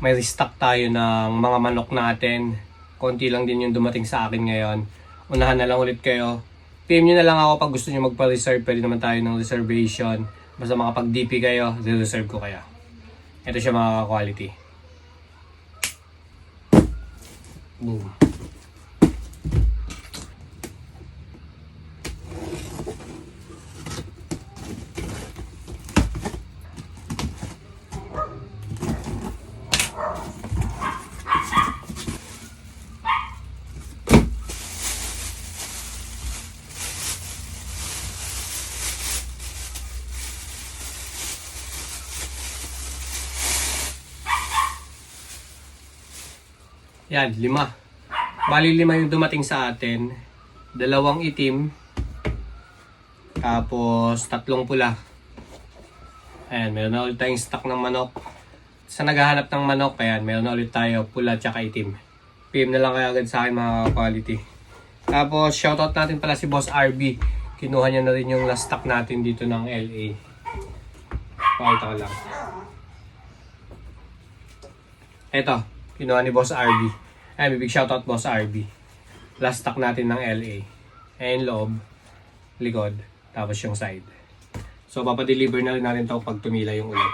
may restock tayo ng mga manok natin. Konti lang din yung dumating sa akin ngayon. Unahan na lang ulit kayo. PM nyo na lang ako pag gusto nyo magpa-reserve. Pwede naman tayo ng reservation. Basta makapag-DP kayo, reserve ko kayo. Ito siya mga quality. Boom. Yan, lima. Bali lima yung dumating sa atin. Dalawang itim. Tapos tatlong pula. Ayan, meron na ulit tayong stock ng manok. Sa naghahanap ng manok, ayan, meron na ulit tayo pula tsaka itim. PM na lang kayo agad sa akin mga quality. Tapos shoutout natin pala si Boss RB. Kinuha niya na rin yung last stock natin dito ng LA. Pakita ko lang. Eto, kinuha ni Boss RB. Ay, big shoutout Boss RB. Last stock natin ng LA. Ayan loob, likod, tapos yung side. So, papadeliver na rin natin to pag tumila yung ulan.